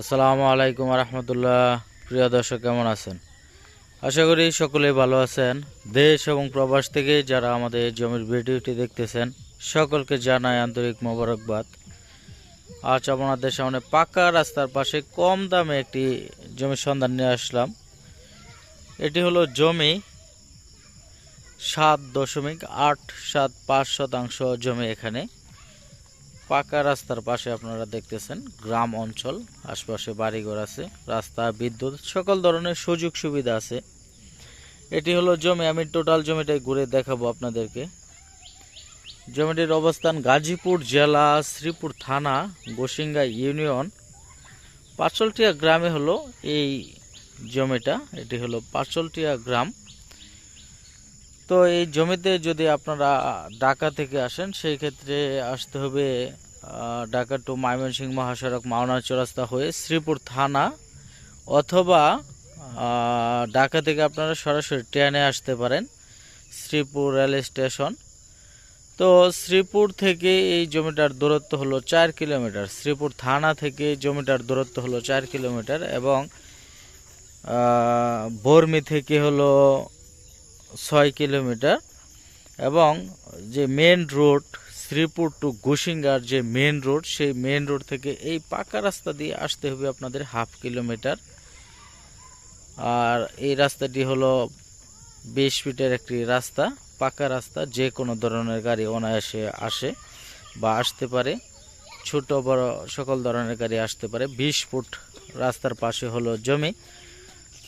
আসসালামু আলাইকুম রহমতুল্লাহ প্রিয় দর্শক, কেমন আছেন? আশা করি সকলেই ভালো আছেন। দেশ এবং প্রবাস থেকে যারা আমাদের জমির ভিডিওটি দেখতেছেন, সকলকে জানাই আন্তরিক মোবারকবাদ। আজ আপনাদের সামনে পাকা রাস্তার পাশে কম দামে একটি জমির সন্ধান নিয়ে আসলাম। এটি হলো জমি সাত দশমিক আট সাত পাঁচ শতাংশ জমি এখানে। পাকা রাস্তার পাশে আপনারা দেখতেছেন গ্রাম অঞ্চল, আশপাশে বাড়িঘর আছে, রাস্তা, বিদ্যুৎ, সকল ধরনের সুযোগ সুবিধা আছে। এটি হলো জমি, আমি টোটাল জমিটাই ঘুরে দেখাবো আপনাদেরকে। জমিটির অবস্থান গাজীপুর জেলা, শ্রীপুর থানা গোসিঙ্গা ইউনিয়ন। পাঁচলটিয়া গ্রামে হলো এই জমিটা, এটি হলো পাঁচলটিয়া গ্রাম। তো এই জমিতে যদি আপনারা ঢাকা থেকে আসেন, সেই ক্ষেত্রে আসতে হবে ঢাকা টু ময়মনসিংহ মহাসড়ক মাওনা চৌরাস্তা হয়ে শ্রীপুর থানা, অথবা ঢাকা থেকে আপনারা সরাসরি ট্রেনে আসতে পারেন শ্রীপুর রেল স্টেশন। তো শ্রীপুর থেকে এই জমিটার দূরত্ব হলো চার কিলোমিটার। শ্রীপুর থানা থেকে জমিটার দূরত্ব হলো চার কিলোমিটার এবং বর্মি থেকে হলো ছয় কিলোমিটার এবং যে মেন রোড শ্রীপুর টু গুসিঙ্গার যে মেন রোড সেই মেন রোড থেকে এই পাকা রাস্তা দিয়ে আসতে হবে আপনাদের হাফ কিলোমিটার আর এই রাস্তাটি হলো বিশ ফিটের একটি রাস্তা, পাকা রাস্তা, যে কোনো ধরনের গাড়ি অনায়াসে আসে বা আসতে পারে। ছোট, বড় সকল ধরনের গাড়ি আসতে পারে। বিশ ফুট রাস্তার পাশে হলো জমি।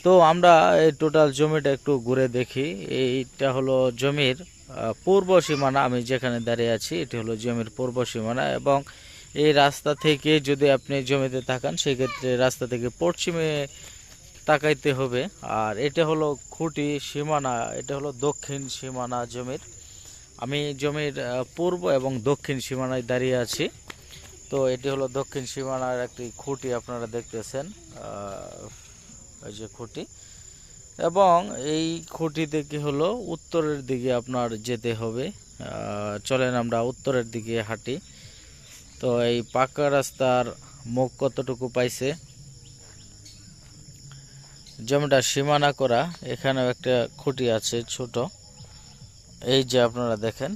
তো আমরা এই টোটাল জমিটা একটু ঘুরে দেখি। এইটা হলো জমির পূর্ব সীমানা, আমি যেখানে দাঁড়িয়ে আছি, এটি হলো জমির পূর্ব সীমানা এবং এই রাস্তা থেকে যদি আপনি জমিতে তাকান, সেক্ষেত্রে রাস্তা থেকে পশ্চিমে তাকাইতে হবে। আর এটা হলো খুঁটি সীমানা, এটা হলো দক্ষিণ সীমানা জমির। আমি জমির পূর্ব এবং দক্ষিণ সীমানায় দাঁড়িয়ে আছি। তো এটি হলো দক্ষিণ সীমানার একটি খুঁটি, আপনারা দেখতেছেন এই যে খুঁটি। এবং এই খুঁটি থেকে হলো? উত্তরের দিকে আপনার যেতে হবে। চলেন আমরা উত্তরের দিকে হাঁটি। তো এই পাকা রাস্তার মুখ কতটুকু পাইছে? জমিটা সীমানা করা, এখানেও একটা খুঁটি আছে ছোট। এই যে আপনারা দেখেন,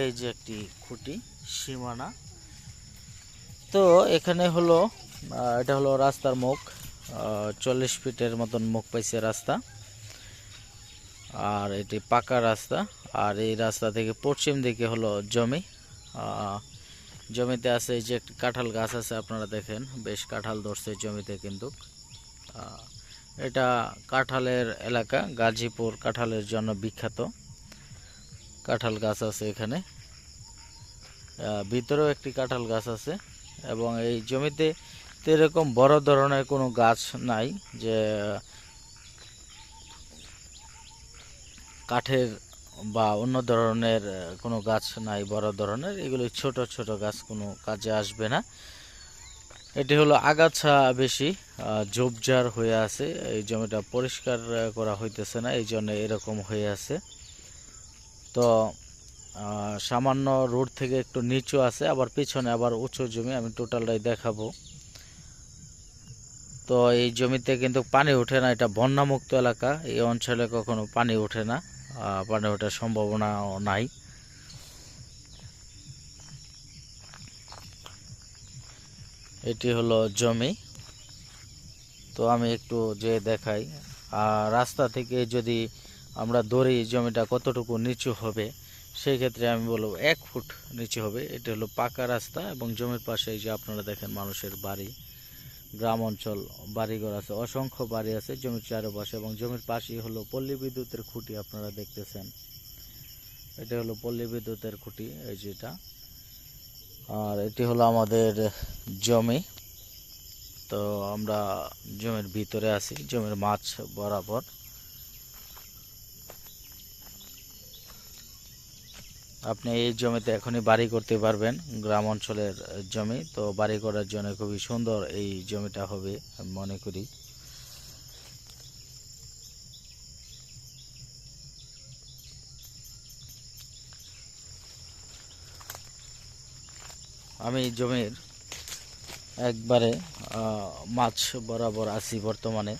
এই যে একটি খুঁটি, সীমানা। তো এখানে হলো এটা হলো রাস্তার মুখ। চল্লিশ ফিটের মতন মুখ পাইছে রাস্তা। আর এটি পাকা রাস্তা। আর এই রাস্তা থেকে পশ্চিম দিকে হলো জমি। জমিতে আছে এই যে একটি কাঁঠাল গাছ আছে, আপনারা দেখেন, বেশ কাঁঠাল ধরছে জমিতে কিন্তু। এটা কাঁঠালের এলাকা, গাজীপুর কাঁঠালের জন্য বিখ্যাত। কাঁঠাল গাছ আছে এখানে। ভিতরেও একটি কাঁঠাল গাছ আছে। এবং এই জমিতে তো এরকম বড় ধরনের কোনো গাছ নাই যে, কাঠের বা অন্য ধরনের কোনো গাছ নাই বড় ধরনের। এগুলো ছোট ছোট গাছ কোনো কাজে আসবে না। এটি হলো আগাছা বেশি ঝোপঝাড় হয়ে আছে। এই জমিটা পরিষ্কার করা হইতেছে না এই জন্য এরকম হয়ে আছে। তো সামান্য রোড থেকে একটু নিচু আছে, আবার পিছনে আবার উঁচু জমি, আমি টোটালটাই দেখাবো। তো এই জমিতে কিন্তু পানি ওঠে না, এটা বন্যামুক্ত এলাকা। এই অঞ্চলে কখনো পানি ওঠে না পানি ওঠার সম্ভাবনাও নাই। এটি হলো জমি। তো আমি একটু যে দেখাই আর রাস্তা থেকে যদি আমরা দৌড়ি জমিটা কতটুকু নিচু হবে সেই ক্ষেত্রে আমি বলব এক ফুট নিচু হবে। এটি হলো পাকা রাস্তা এবং জমির পাশে এই যে আপনারা দেখেন মানুষের বাড়ি। গ্রাম অঞ্চল, বাড়িঘর আছে, অসংখ্য বাড়ি আছে, জমির চারপাশে এবং জমির পাশেই হলো পল্লী বিদ্যুতের খুঁটি আপনারা দেখতেছেন। এটা হলো পল্লী বিদ্যুতের খুঁটি, এই যেটা আর এটি হলো আমাদের জমি। তো আমরা জমির ভিতরে আছি, জমির মাছ বরাবর। আপনি এই জমিতে এখনই বাড়ি করতে পারবেন, গ্রাম অঞ্চলের জমি। তো বাড়ি করার জন্য খুবই সুন্দর এই জমিটা হবে মনে করি। আমি জমির একবারে মাছ বরাবর আছি বর্তমানে।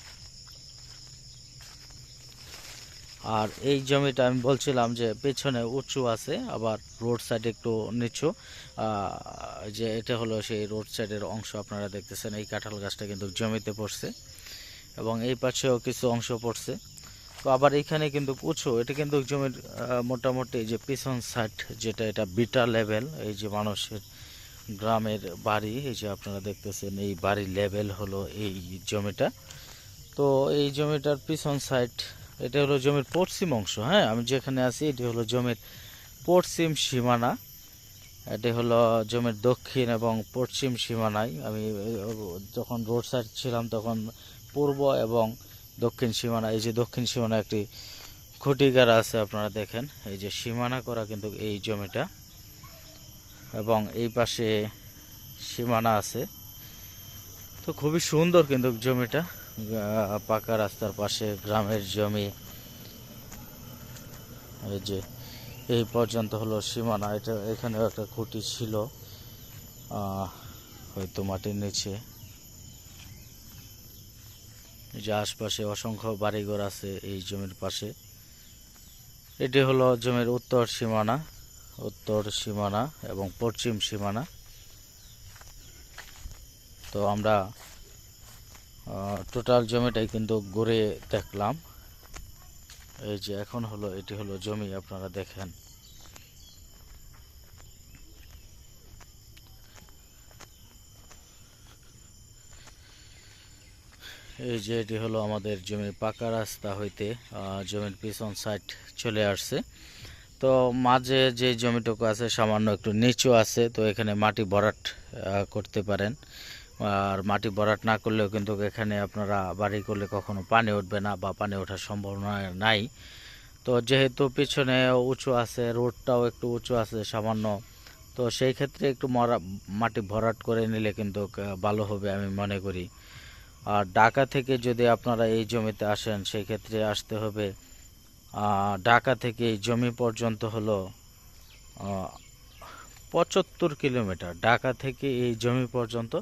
আর এই জমিটা আমি বলছিলাম যে পেছনে উঁচু আছে, আবার রোড সাইড একটু নিচু। যে এটা হলো সেই রোড সাইডের অংশ, আপনারা দেখতেছেন এই কাঁঠাল গাছটা কিন্তু জমিতে পড়ছে এবং এই পাশেও কিছু অংশ পড়ছে। তো আবার এখানে কিন্তু উঁচু, এটা কিন্তু জমির মোটামুটি যে পিছন সাইড যেটা, এটা বিটা লেভেল এই যে মানুষের গ্রামের বাড়ি, এই যে আপনারা দেখতেছেন এই বাড়ির লেভেল হলো এই জমিটা। তো এই জমিটার পিছন সাইড এটা হলো জমির পশ্চিম অংশ হ্যাঁ? আমি যেখানে আছি, এটি হলো জমির পশ্চিম সীমানা। এটি হলো জমির দক্ষিণ এবং পশ্চিম সীমানায়। আমি যখন রোড সাইড ছিলাম, তখন পূর্ব এবং দক্ষিণ সীমানা, এই যে দক্ষিণ সীমানা একটি খুঁটিগার আছে, আপনারা দেখেন। এই যে সীমানা করা কিন্তু এই জমিটা। এবং এই পাশে সীমানা আছে। তো খুবই সুন্দর কিন্তু জমিটা। পাকা রাস্তার পাশে গ্রামের জমি। এই যে, এই পর্যন্ত হলো সীমানা। এটা, এখানেও একটা খুঁটি ছিল। হয়তো মাটির নিচে। যে আশপাশে অসংখ্য বাড়িঘর আছে এই জমির পাশে। এটি হলো জমির উত্তর সীমানা উত্তর সীমানা এবং পশ্চিম সীমানা। তো আমরা টোটাল জমিটাই কিন্তু ঘুরে দেখলাম। এই যে এখন হলো, এটি হলো জমি, আপনারা দেখেন। এই যে এটি হলো আমাদের জমির পাকা রাস্তা হইতে জমির পিছন সাইড চলে আসছে। তো মাঝে যে জমিটুকু আছে, সামান্য একটু নিচু আছে, তো এখানে মাটি ভরাট করতে পারেন। আর মাটি ভরাট না করলেও কিন্তু এখানে আপনারা বাড়ি করলে কখনো পানি উঠবে না বা পানি ওঠার সম্ভাবনা নাই। তো যেহেতু পিছনে উঁচু আছে, রোডটাও একটু উঁচু আছে সামান্য, তো সেই ক্ষেত্রে একটু মরা, মাটি ভরাট করে নিলে কিন্তু ভালো হবে আমি মনে করি। আর ঢাকা থেকে যদি আপনারা এই জমিতে আসেন, সেই ক্ষেত্রে আসতে হবে। ঢাকা থেকে এই জমি পর্যন্ত হলো পঁচাত্তর কিলোমিটার। ঢাকা থেকে এই জমি পর্যন্ত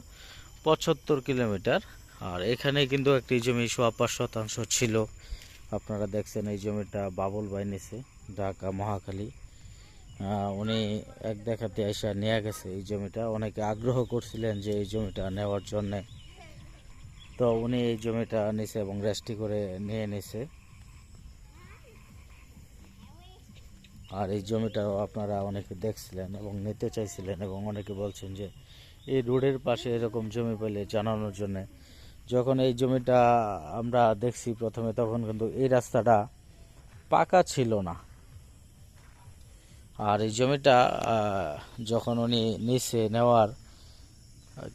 পঁচাত্তর কিলোমিটার। আর এখানে কিন্তু একটি জমি সোয়া পাঁচ শতাংশ ছিল। আপনারা দেখছেন এই জমিটা বাবুল ভাই নিছে, ঢাকা, মহাখালী। উনি এক দেখাতে এসে নিয়ে গেছে এই জমিটা। অনেকে আগ্রহ করছিলেন যে এই জমিটা নেওয়ার জন্যে। তো উনি এই জমিটা নিছে এবং রেস্টি করে নিয়ে নিছে। আর এই জমিটাও আপনারা অনেকে দেখছিলেন এবং নিতে চাইছিলেন এবং অনেকে বলছেন যে এই রোডের পাশে এরকম জমি পেলে জানানোর জন্য। যখন এই জমিটা আমরা দেখছি প্রথমে, তখন কিন্তু এই রাস্তাটা পাকা ছিল না। আর এই জমিটা যখন উনি নিচে নেওয়ার,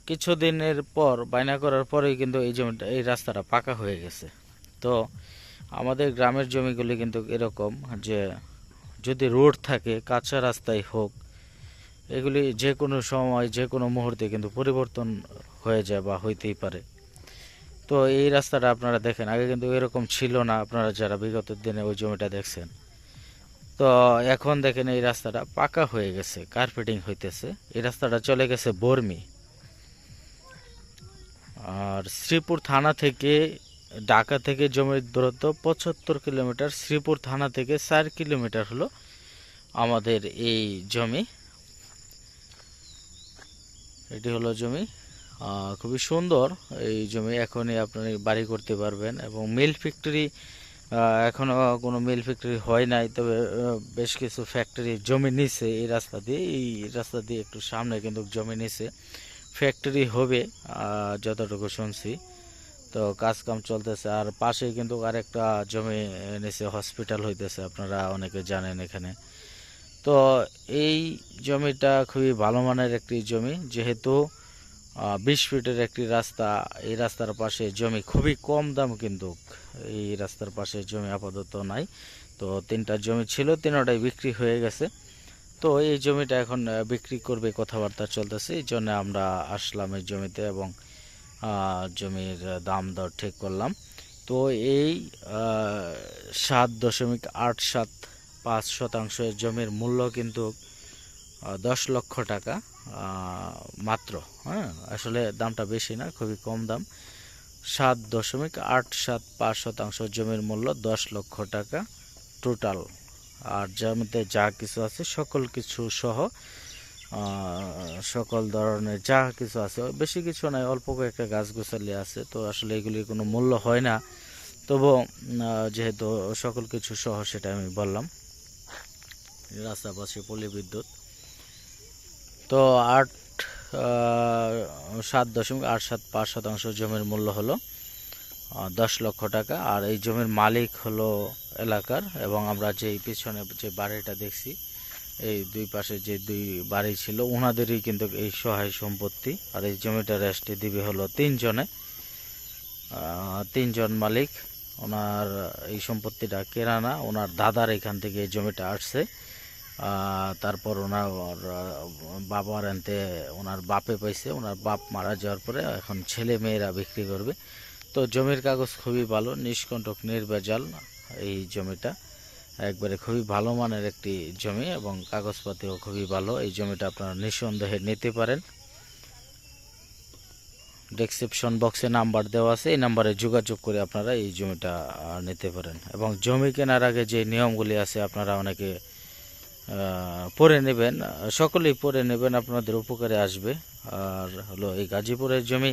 কিছুদিনের পর, বায়না করার পরেই কিন্তু এই জমিটা, এই রাস্তাটা পাকা হয়ে গেছে। তো আমাদের গ্রামের জমিগুলি কিন্তু এরকম যে যদি রোড থাকে, কাঁচা রাস্তায় হোক এগুলি যে কোনো সময় যে কোনো মুহূর্তে কিন্তু পরিবর্তন হয়ে যায় বা হইতেই পারে। তো এই রাস্তাটা আপনারা দেখেন, আগে কিন্তু এরকম ছিল না আপনারা যারা বিগত দিনে ওই জমিটা দেখছেন। তো এখন দেখেন এই রাস্তাটা পাকা হয়ে গেছে, কার্পেটিং হইতেছে। এই রাস্তাটা চলে গেছে বর্মি। আর শ্রীপুর থানা থেকে ঢাকা থেকে জমির দূরত্ব পঁচাত্তর কিলোমিটার, শ্রীপুর থানা থেকে চার কিলোমিটার হলো আমাদের এই জমি। এটি হলো জমি। খুবই সুন্দর এই জমি। এখনই আপনি বাড়ি করতে পারবেন এবং মিল ফ্যাক্টরি এখনও কোনো মিল ফ্যাক্টরি হয় নাই, তবে বেশ কিছু ফ্যাক্টরি জমি নিছে এই রাস্তা দিয়ে। এই রাস্তা দিয়ে একটু সামনে কিন্তু জমি নিছে। ফ্যাক্টরি হবে যতটুকু শুনছি। তো কাজ কাম চলতেছে। আর পাশে কিন্তু আরেকটা জমি নিচে হসপিটাল হইতেছে। আপনারা অনেকে জানেন এখানে। তো এই জমিটা খুবই ভালো মানের একটি জমি। যেহেতু বিশ ফিটের একটি রাস্তা, এই রাস্তার পাশে জমি খুবই কম দাম কিন্তু এই রাস্তার পাশে জমি আপাতত নাই। তো তিনটা জমি ছিল, তিনটাই বিক্রি হয়ে গেছে। তো এই জমিটা এখন বিক্রি করবে কথাবার্তা চলতেছে, এই জন্য আমরা আসলাম এই জমিতে এবং জমির দাম দর ঠিক করলাম। তো এই সাত দশমিক আট সাত পাঁচ শতাংশ জমির মূল্য কিন্তু দশ লক্ষ টাকা মাত্র হ্যাঁ? আসলে দামটা বেশি না, খুবই কম দাম। সাত দশমিক আট সাত পাঁচ শতাংশ জমির মূল্য দশ লক্ষ টাকা টোটাল আর জমিতে যা কিছু আছে, সকল কিছু সহ সকল ধরনের যা কিছু আছে, বেশি কিছু নাই, অল্প কয়েকটা গাছ গোছালি আছে, তো আসলে এগুলির কোনো মূল্য হয় না। তবু যেহেতু সকল কিছু সহ সেটা আমি বললাম। রাস্তা পাশে পল্লী বিদ্যুৎ তো আট সাত দশমিক আট সাত পাঁচ শতাংশ জমির মূল্য হলো দশ লক্ষ টাকা। আর এই জমির মালিক হলো এলাকার এবং আমরা যে পিছনে যে বাড়িটা দেখছি, এই দুই পাশে যে দুই বাড়ি ছিল ওনাদেরই কিন্তু এই সহায় সম্পত্তি। আর এই জমিটা রেস্টে দিবে হলো তিনজনে তিনজন মালিক। ওনার এই সম্পত্তিটা কেনা না, ওনার দাদার এখান থেকে এই জমিটা আসছে। তারপর ওনার বাবার আনতে ওনার বাপে পাইছে। ওনার বাপ মারা যাওয়ার পরে এখন ছেলে মেয়েরা বিক্রি করবে। তো জমির কাগজ খুবই ভালো, নিষ্কণ্টক, নির্ভেজাল এই জমিটা। একবারে খুবই ভালো মানের একটি জমি এবং কাগজপাতিও খুবই ভালো। এই জমিটা আপনারা নিঃসন্দেহে নিতে পারেন। ডেসক্রিপশন বক্সে নাম্বার দেওয়া আছে। এই নাম্বারে যোগাযোগ করে আপনারা এই জমিটা নিতে পারেন। এবং জমি কেনার আগে যে নিয়মগুলি আছে, আপনারা অনেকে পড়ে নেবেন, সকলেই পরে নেবেন, আপনাদের উপকারে আসবে। আর হলো এই গাজীপুরের জমি,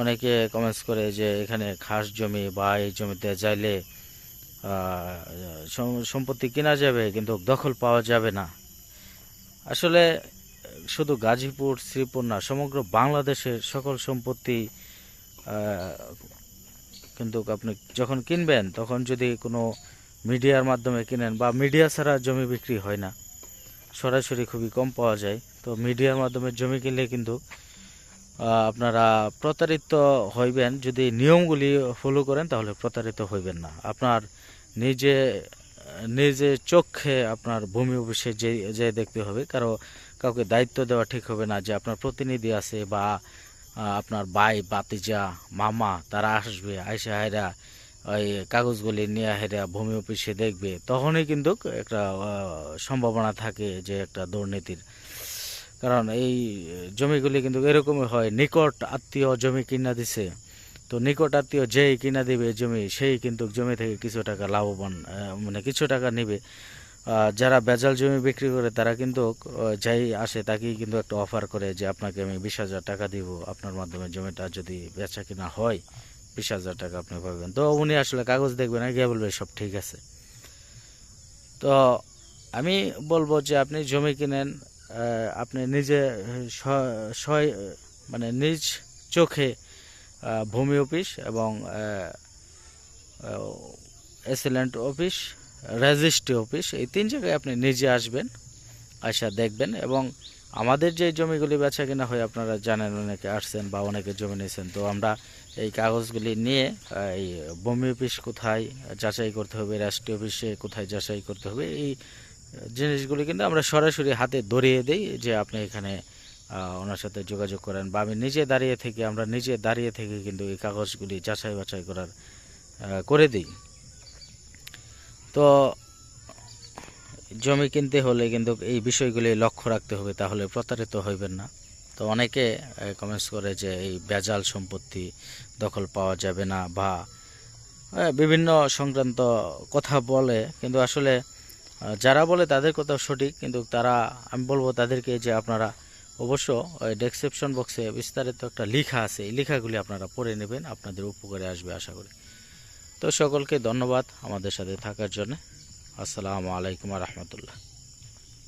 অনেকে কমেন্টস করে যে এখানে খাস জমি বা এই জমিতে চাইলে সম্পত্তি কেনা যাবে কিন্তু দখল পাওয়া যাবে না। আসলে শুধু গাজীপুর, শ্রীপুর না, সমগ্র বাংলাদেশের সকল সম্পত্তি কিন্তু আপনি যখন কিনবেন, তখন যদি কোনো মিডিয়ার মাধ্যমে কিনেন বা মিডিয়া ছাড়া জমি বিক্রি হয় না। সরাসরি খুবই কম পাওয়া যায়। তো মিডিয়ার মাধ্যমে জমি কিনলে কিন্তু আপনারা প্রতারিত হইবেন। যদি নিয়মগুলি ফলো করেন তাহলে প্রতারিত হইবেন না। আপনার নিজে নিজে চোখে আপনার ভূমি অফিসে যে যে দেখতে হবে। কারও কাউকে দায়িত্ব দেওয়া ঠিক হবে না যে আপনার প্রতিনিধি আছে বা আপনার ভাই বাতিজা মামা, তারা আসবে, আইসা হায়রা ওই কাগজগুলি নিয়ে হেরা ভূমি অফিসে দেখবে, তখনই কিন্তু একটা সম্ভাবনা থাকে যে একটা দুর্নীতির। কারণ এই জমিগুলি কিন্তু এরকমই হয়, নিকট আত্মীয় জমি কিনা দিছে। তো নিকট আত্মীয় যেই কিনা দিবে জমি, সেই কিন্তু জমি থেকে কিছু টাকা লাভবান মানে কিছু টাকা নেবে। যারা বেজাল জমি বিক্রি করে, তারা কিন্তু যাই আসে তাকেই কিন্তু একটা অফার করে যে, আপনাকে আমি বিশ হাজার টাকা দিব, আপনার মাধ্যমে জমিটা যদি বেচা কিনা হয়। বিশ হাজার টাকা আপনি পাবেন। তো উনি আসলে কাগজ দেখবে না গিয়ে বলবে সব ঠিক আছে। তো আমি বলব যে আপনি জমি কিনেন আপনি নিজে মানে নিজ চোখে ভূমি অফিস এবং এসিলেন্ট অফিস, রেজিস্ট্রি অফিস, এই তিন জায়গায় আপনি নিজে আসবেন, আসা দেখবেন এবং আমাদের যে জমিগুলি বেচা কিনা হয় আপনারা জানেন, অনেকে আসছেন বা অনেকে জমি নিয়েছেন তো আমরা এই কাগজগুলি নিয়ে, এই ভূমি অফিস কোথায়, যাচাই করতে হবে, রাষ্ট্রীয় অফিসে কোথায় যাচাই করতে হবে, এই জিনিসগুলি কিন্তু আমরা সরাসরি হাতে ধরিয়ে দিই যে আপনি এখানে ওনার সাথে যোগাযোগ করেন বা আমি নিজে দাঁড়িয়ে থেকে, আমরা নিজে দাঁড়িয়ে থেকে কিন্তু এই কাগজগুলি যাচাই বাছাই করার করে দিই। তো জমি কিনতে হলে কিন্তু এই বিষয়গুলি লক্ষ্য রাখতে হবে, তাহলে প্রতারিত হইবেন না। তো অনেকে কমেন্টস করে যে এই বেজাল সম্পত্তি দখল পাওয়া যাবে না বা বিভিন্ন সংক্রান্ত কথা বলে, কিন্তু আসলে যারা বলে তাদের কথা সঠিক, কিন্তু তারা, আমি বলব তাদেরকে যে আপনারা অবশ্য, ওই ডেসক্রিপশন বক্সে বিস্তারিত একটা লেখা আছে, এই লেখাগুলি আপনারা পড়ে নেবেন, আপনাদের উপকারে আসবে আশা করি। তো সকলকে ধন্যবাদ আমাদের সাথে থাকার জন্য। আসসালামু আলাইকুম রহমতুল্লাহ।